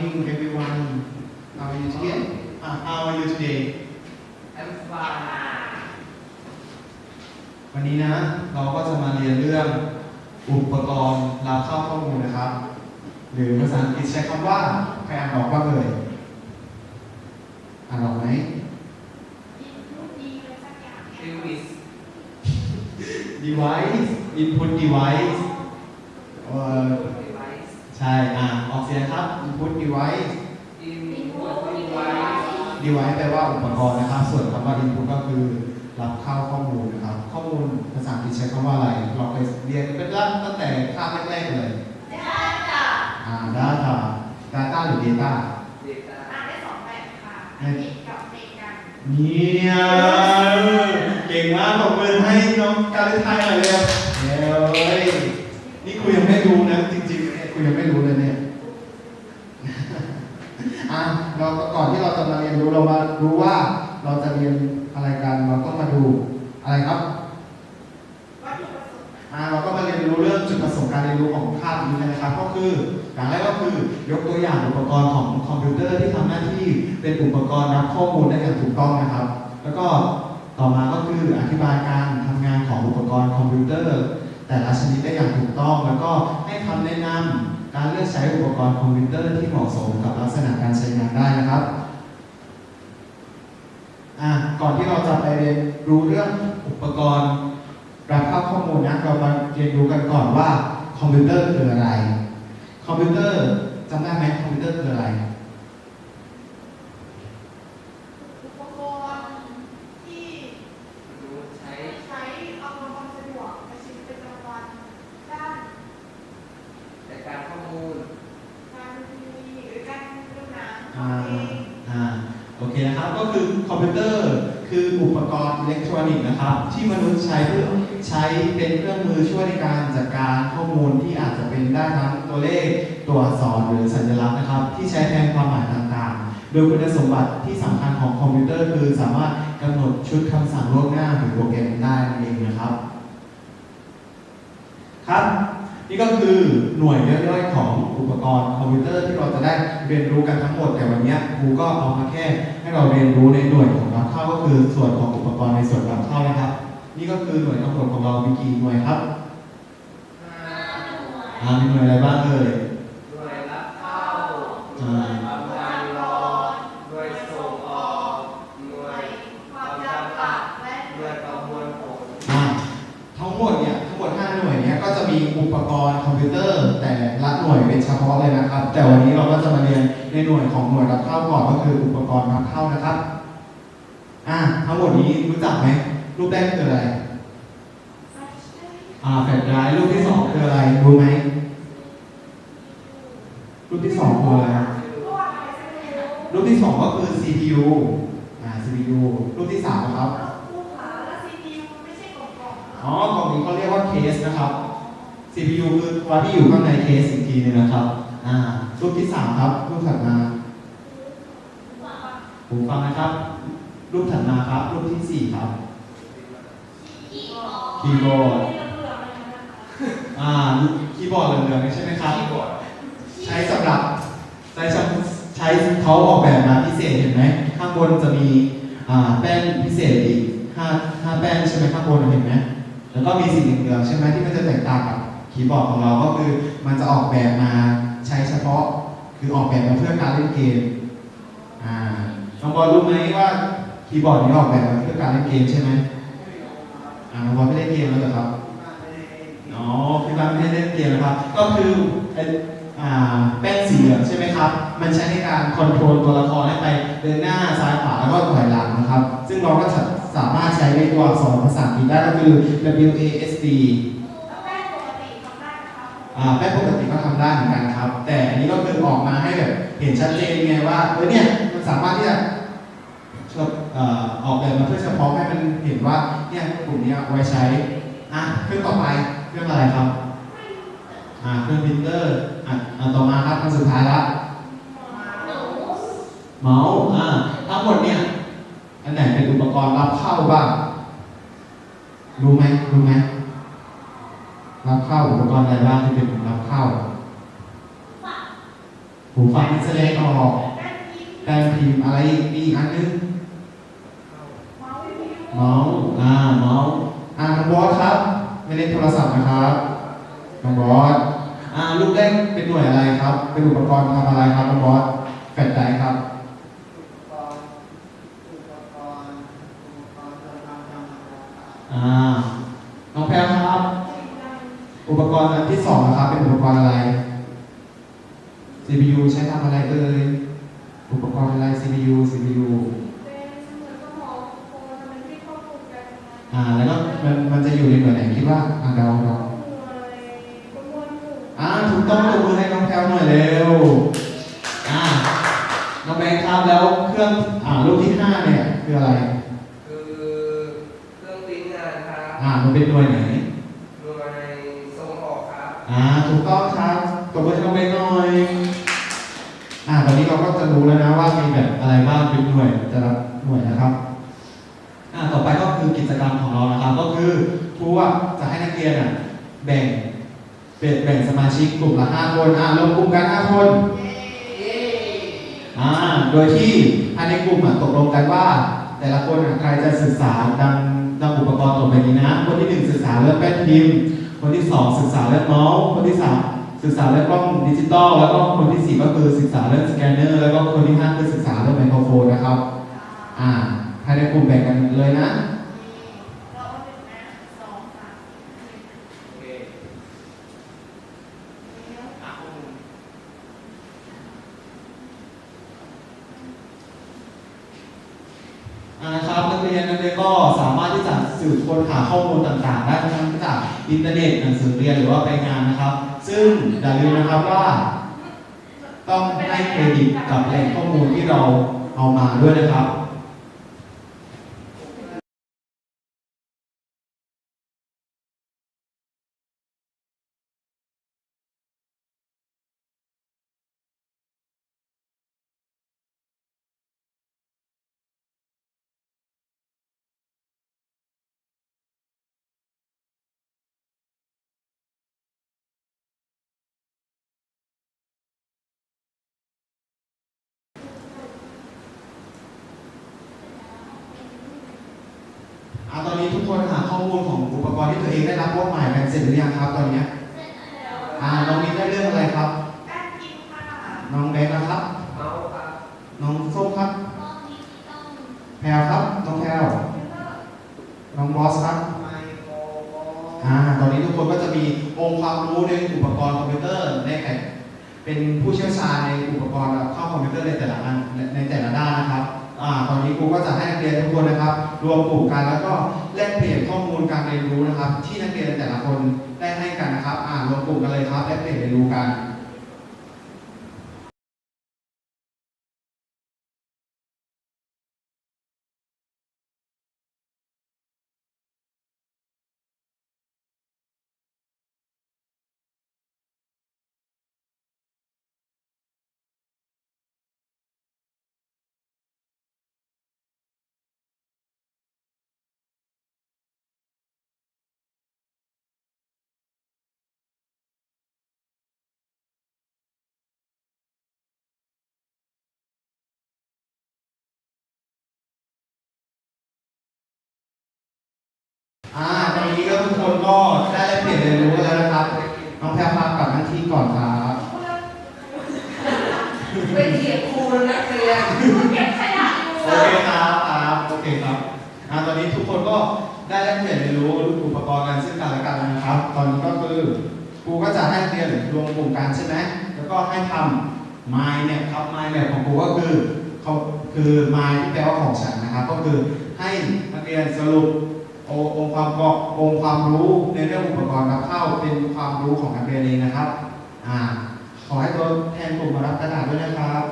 morning, everyone. How are you today? Uh, how are you today? I'm fine วันนี้นะ เราก็จะมาเรียนเรื่องอุปกรณ์รับเข้าข้อมูลนะครับ หรือภาษาอังกฤษใช้คำว่าใครอ่านออกบ้างเลยอ่านออกไหม Lewis device input device เอ่อ device ใช่ อ่านออกเสียงครับ input device input device device แปลว่าอุปกรณ์นะครับ ส่วนคำว่า input ก็คือรับเข้าข้อมูลนะครับ ข้อมูลภาษาอังกฤษใช้คำว่าอะไร เราเคยเรียนเป็นตั้งแต่คาบแรกๆเลยอ่า data data หรือ data data เนี่ยเก่งมากขอบคุณให้น้องการเล่นไทยหน่อยเลยเดี๋ยวเฮ้ยนี่คุยยังไม่รู้นะจริงๆเนี่ ยังไม่รู้เลยเนี่ยอะเราก่อนที่เราจะมาเรียนรู้เรามารู้ว่าเราจะเรียนอะไรกันเราก็มาดูอะไรครับอ่าเราก็มาเรียนรู้เรื่องจุดประสงค์การเรียนรู้ของคาบนี้นะครับ ก็คืออย่างแรกก็คือยกตัวอย่างอุปกรณ์ของคอมพิวเตอร์ที่ทำหน้าที่เป็นอุปกรณ์รับข้อมูลได้อย่างถูกต้องนะครับ แล้วก็ต่อมาก็คืออธิบายการทำงานของอุปกรณ์คอมพิวเตอร์ แต่ละชนิดได้อย่างถูกต้อง แล้วก็ให้คำแนะนำการเลือกใช้อุปกรณ์คอมพิวเตอร์ที่เหมาะสมกับลักษณะการใช้งานได้นะครับอะก่อนที่เราจะไปเรียนรู้เรื่องอุปกรณ์รับเข้าข้อมูลนะเรามาเรียนรู้กันก่อนว่าคอมพิวเตอร์คืออะไร คอมพิวเตอร์จำได้ไหมคอมพิวเตอร์คืออะไรใช้แต่การข้อมูล อ่าอ่าโอเคนะครับก็คือคอม พิวเตอร์ คืออุปกรณ์อิเล็กทรอนิกส์นะครับ ที่มนุษย์ใช้เพื่อใช้เป็นเครื่องมือช่วยในการจัดการข้อมูลที่อาจจะเป็นได้ทั้งตัวเลข ตัวอักษรหรือสัญลักษณ์นะครับ ที่ใช้แทนความหมายต่างๆ โดยคุณสมบัติที่สำคัญของคอมพิวเตอร์ คือสามารถกำหนดชุดคำสั่งล่วงหน้าหรือโปรแกรมได้นั่นเองนะครับครับนี่ก็คือหน่วยย่อยๆของอุปกรณ์คอมพิวเตอร์ที่เราจะได้ เรียนรู้กันทั้งหมดแต่วันเนี้ยครูก็เอามาแค่ให้เราเรียนรู้ในหน่วยของรับเข้าก็คือส่วนของอุปกรณ์ในส่วนรับเข้านะครับ นี่ก็คือหน่วยทั้งหมดของเรามีกี่หน่วยครับห้าอ่ามีหน่วยอะไรบ้างเอ่ยหน่วยรับเข้าหน่วยทำงานรอหน่วยส่งออกหน่วยความจำกัดหน่วยประมวลผลอ่าทั้งหมดเนี่ยทั้งหมด5หน่วยเนี่ยก็จะมีอุปกรณ์คอมพิวเตอร์ ฉพาะเลยนะครับ แต่วันนี้เราก็จะมาเรียนในหน่วยของหน่วยรับเข้าก่อนก็คืออุปกรณ์รับเข้านะครับอ่าทั้งหมดนี้รู้จักไหมรูปแรกคืออะไรอ่าแฟลชไดรฟ์รูปที่สองคืออะไรรู้ไหมรูปที่สองคืออะไรรูปที่สองก็คือ CPU อ่า CPU รูปที่สามนะครับอ๋อกล่องนี้เขาเรียกว่าเคสนะครับ CPU คือตัวที่อยู่ข้างในเคสอีกทีนึงนะครับ อ่ารูปที่สามครับรูปถัดมาหูฟังนะครับ รูปถัดมาครับรูปที่สี่ครับคีย์บอร์ดอ่าคีย์บอร์ดเหลืองๆใช่ไหมครับใช้สำหรับใช้ใช้เขาออกแบบมาพิเศษเห็นไหมข้างบนจะมีอ่าแป้นพิเศษอีกห้าห้าแป้นใช่ไหมข้างบนเห็นไหมแล้วก็มีสีเหลืองๆใช่ไหมที่มันจะแตกต่างกับ คีย์บอร์ดของเราก็คือมันจะออกแบบมาใช้เฉพาะ คือออกแบบมาเพื่อการเล่นเกมอ่าน้องบอลรู้ไหมว่าคีย์บอร์ดนี้ออกแบบมาเพื่อการเล่นเกมใช่ไหมอ่าน้องบอลไม่เล่นเกมแล้วเหรอครับอ๋อพี่บ้านไม่ได้เล่นเกมนะครับ ก็คืออ่าแป้นสีเหลืองใช่ไหมครับ มันใช้ในการคอนโทรลตัวละครให้ไปเดินหน้าซ้ายขวาแล้วก็ถอยหลังนะครับ ซึ่งเราก็สามารถใช้ในตัวอักษรภาษาอังกฤษได้ก็คือ W A S D แป้นปกติก็ทำได้เหมือนกันครับ แต่อันนี้ก็คือออกมาให้แบบเห็นชัดเจนไงว่าเออเนี่ยมันสามารถที่จะออกแบบมาเพื่อเฉพาะให้มันเห็นว่าเนี่ยกลุ่มนี้เอาไว้ใช้อะเครื่องต่อไปเครื่องอะไรครับอ่าเครื่องพิมพ์เตอร์อะอะต่อมาครับอันสุดท้ายละเมาส์อ่าทั้งหมดเนี่ยอันไหนเป็นอุปกรณ์รับเข้าบ้างรู้ไหมรู้ไหม รับเข้าอุปกรณ์อะไรบ้างที่เป็นรับเข้า หูฟังแสดงออกแปลงพิมพ์อะไรอีกมีอีกอันนึงเมาส์อ่าเมาส์อ่าน้องบอสครับ ไม่เล่นโทรศัพท์นะครับน้องบอสอ่าลูกเล่นเป็นหน่วยอะไรครับ เป็นอุปกรณ์ทำอะไรครับน้องบอสแฟลชไดรฟ์ครับอ่าน้องแพรครับอุป กรณ์อันที่สองนะครับ เป็นอุปกรณ์อะไร CPU ใช้ทำอะไรเอ่ย อุปกรณ์อะไร CPU CPU อ่า แล้วก็มันมันจะอยู่ในหน่วยไหนคิดว่าอ่าเดาเดาอ่าถูกต้องตบมือให้น้องแพรวหน่อยเร็ว อ่า น้องแบงค์ครับแล้วเครื่องอ่ารูปที่ห้าเนี่ยคืออะไร คือเครื่องปริ้นงานครับ อ่า มันเป็นหน่วยไหนหน่วยส่งอ อกครับอ่าถูกต้องครับตบมือให้น้องแบงค์หน่อยอ่าตอนนี้เราก็จะรู้แล้วนะว่ามีแบบอะไรบ้างเป็นหน่วยแต่ละหน่วยนะครับอ่าต่อไปก็คือกิจกรรมของเรานะครับ ก็คือครูอะจะให้นักเรียนอะแบ่งเป็นแบ่งสมาชิกกลุ่มละห้าคนอ่ารวมกลุ่มกันห้าคนอ่าโดยที่ภายในกลุ่มอะตกลงกันว่า แต่ละคนอะใครจะศึกษาดังดังอุปกรณ์ต่อไปนี้นะ คนที่หนึ่งศึกษาเรื่องแป้นพิมพ์ คนที่สองศึกษาเรื่องเมาส์คนที่สามศึกษาเรื่องกล้องดิจิตอลแล้วก็คนที่สี่ก็คือศึกษาเรื่องสแกนเนอร์แล้วก็คนที่ห้าคือศึกษาเรื่องไมโครโฟนนะครับ อ่าภายในกลุ่มแบ่งกันเลยนะ โอเคอะข้อมูล อ่านะครับนักเรียนนักเรียนก็สามารถที่จะสืบค้นหาข้อมูลต่างๆ ได้ทั้งจาก อินเทอร์เน็ตหนังสือเรียนหรือว่าไปงานนะครับ ซึ่งอย่าลืมนะครับว่า ต้องให้เครดิตกับแหล่งข้อมูลที่เราเอามาด้วยนะครับ อมูลของอุปกรณ์ที่ตัวเองได้รับมอบหมายกันเสร็จหรือยังครับตอนเนี้ยอ่าน้องมิ้นได้เรื่องอะไรครับน้องแบงค์นะครับเมาส์ครับน้องส้มครับแพรวครับ น้องแพรวน้องบอสครับ ไมโครโฟนอ่า ตอนนี้ทุกคนก็จะมีองค์ความรู้ในอุปกรณ์คอมพิวเตอร์ในแต่เป็นผู้เชี่ยวชาญในอุปกรณ์เข้าคอมพิวเตอร์ในแต่ละอันในแต่ละด้านนะครับอ่า ตอนนี้ครูก็จะให้นักเรียนทุกคนนะครับ รวมกลุ่มกันแล้วก็แลกเปลี่ยนข้อมูลการเรียนรู้นะครับ ที่นักเรียนแต่ละคนได้ให้กันนะครับอ่ารวมกลุ่มกันเลยครับแลกเปลี่ยนเรียนรู้กัน นักเรียนโอเคครับครับโอเคครับอ่าตอนนี้ทุกคนก็ได้แลกเปลี่ยนเรียนรู้อุปกรณ์กันซึ่งกันและกันนะครับ ตอนนี้ก็คือครูก็จะให้นักเรียนรวมกลุ่มกันใช่ไหมแล้วก็ให้ทำ mind map ครับ mind map ของครูก็คือเขาคือ mind ที่แปลว่าของฉันนะครับ ก็คือให้นักเรียนสรุปองค์ความประกอบองค์ความรู้ในเรื่องอุปกรณ์รับเข้าเป็นความรู้ของนักเรียนเองนะครับอ่าขอให้ตัวแทนกลุ่มมารับกระดาษด้วยนะครับ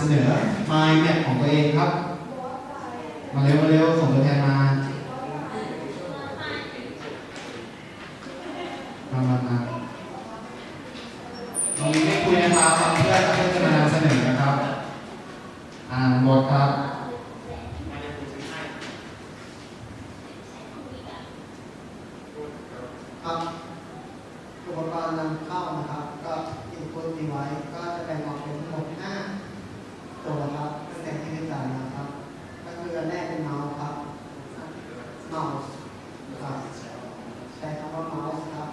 ำเสนอ mind map ของตัวเองครับ มาเร็วมาเร็วส่งตัวแทนมามามามาตรงนี้ไม่คุยนะครับฟังเพื่อนเพื่อนจะมานำเสนอนะครับ อ่านบทครับ ครับอุปกรณ์นำเข้านะครับ ก็อินพุตดีไว้ก็จะแบ่งออกเป็นทั้งหมด5ตัวครับตั้งแต่ที่ได้จ่ายนะครับ ก็คืออันแรกเป็นเมาส์ครับเมาส์ครับใช้คำว่าเมาส์ครับ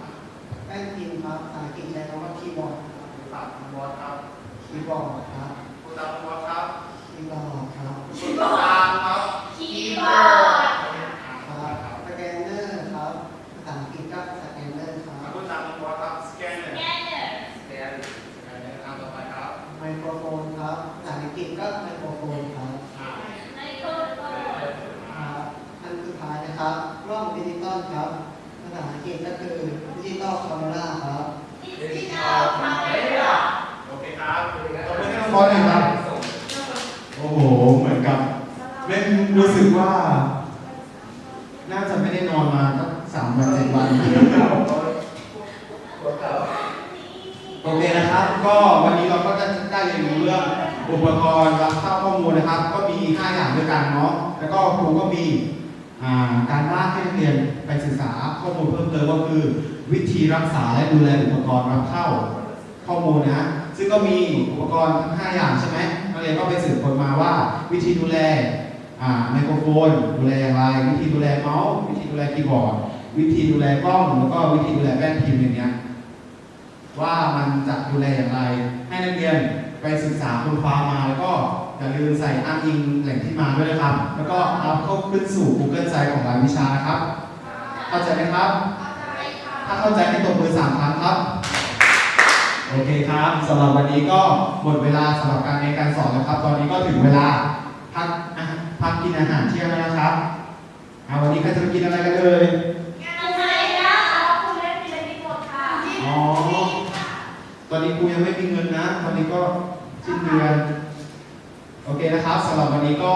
แป้นพิมพ์ครับภาษาอังกฤษใช้คำว่าคีย์บอร์ด ตัดบอสครับ คีย์บอร์ดครับ ผู้ตัดบอสครับ คีย์บอร์ดครับ ผู้ตัดครับ คีย์บอร์ด ครับสแกนเนอร์ครับภาษาอังกฤษก็สแกนเนอร์ครับ ผู้ตัดบอสครับสแกนเนอร์ แกนเนอร์ สแกนสแกนเนอร์ตามต่อไปครับ ไมโครโฟนครับภาษาอังกฤษก็ไมโครโฟนครับ ไมโครโฟน ครับอันสุดท้ายนะครับกล้องดิจิตอลครับภาษาอังกฤษก็คือดิจิตอลคาเมราครับ ดิจิทัลคาเมรา โอเคครับต่อไปให้ ข้อหนึ่งครับ โอ้โห เหมือนกับเล่น รู้สึกว่า น่าจะไม่ได้นอนมาตั้งสามวันเจ็ดวัน โอเคนะครับ ก็วันนี้เราก็จะได้เรียนรู้เรื่องอุปกรณ์รับเข้าข้อมูลนะครับ ก็มี 5 อย่างด้วยกันเนาะ แล้วก็ครูก็มีการบ้านให้นักเรียนไปศึกษาข้อมูลเพิ่มเติมก็คือ วิธีรักษาและดูแลอุปกรณ์รับเข้าข้อมูลนะซึ่งก็มีอุปกรณ์ทั้ง 5 อย่างใช่ไหมนักเรียนก็ไปสืบค้นมาว่า วิธีดูแล ไมโครโฟน ดูแลอย่างไร วิธีดูแลเมาส์วิธีดูแลคีย์บอร์ด วิธีดูแลกล้องแล้วก็วิธีดูแลแป้นพิมพ์อย่างเงี้ยว่ามันจะดูแลอย่างไร ให้นักเรียนไปศึกษาค้นคว้ามาแล้วก็อย่าลืมใส่อ้างอิงแหล่งที่มาด้วยนะครับ แล้วก็อัพเข้าขึ้นสู่ Google Site ของรายวิชานะครับ เข้าใจไหมครับ ถ้าเข้าใจให้ตบมือสามครั้งครับ โอเคครับสำหรับวันนี้ก็หมดเวลาสำหรับการเรียนการสอนแล้วครับ ตอนนี้ก็ถึงเวลาพักอาหารพั กกินอาหารเที่ยงแล้วนะครับอ่าวันนี้ใครจะไปกินอะไรกันเลยทำไมนะคุณเล่นมีอะไรหมดค่ะอ๋อ ตอนนี้ครูยังไม่มีเงินนะ ตอนนี้ก็สิ้นเดือน โอเคนะครับสำหรับวันนี้ก็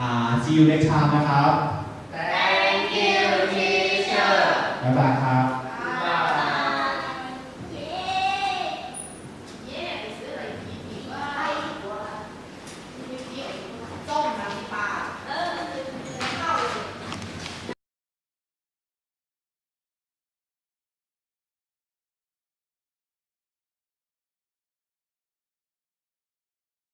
อ่า see you next time นะครับ Thank you teacher บ๊ายบายครับ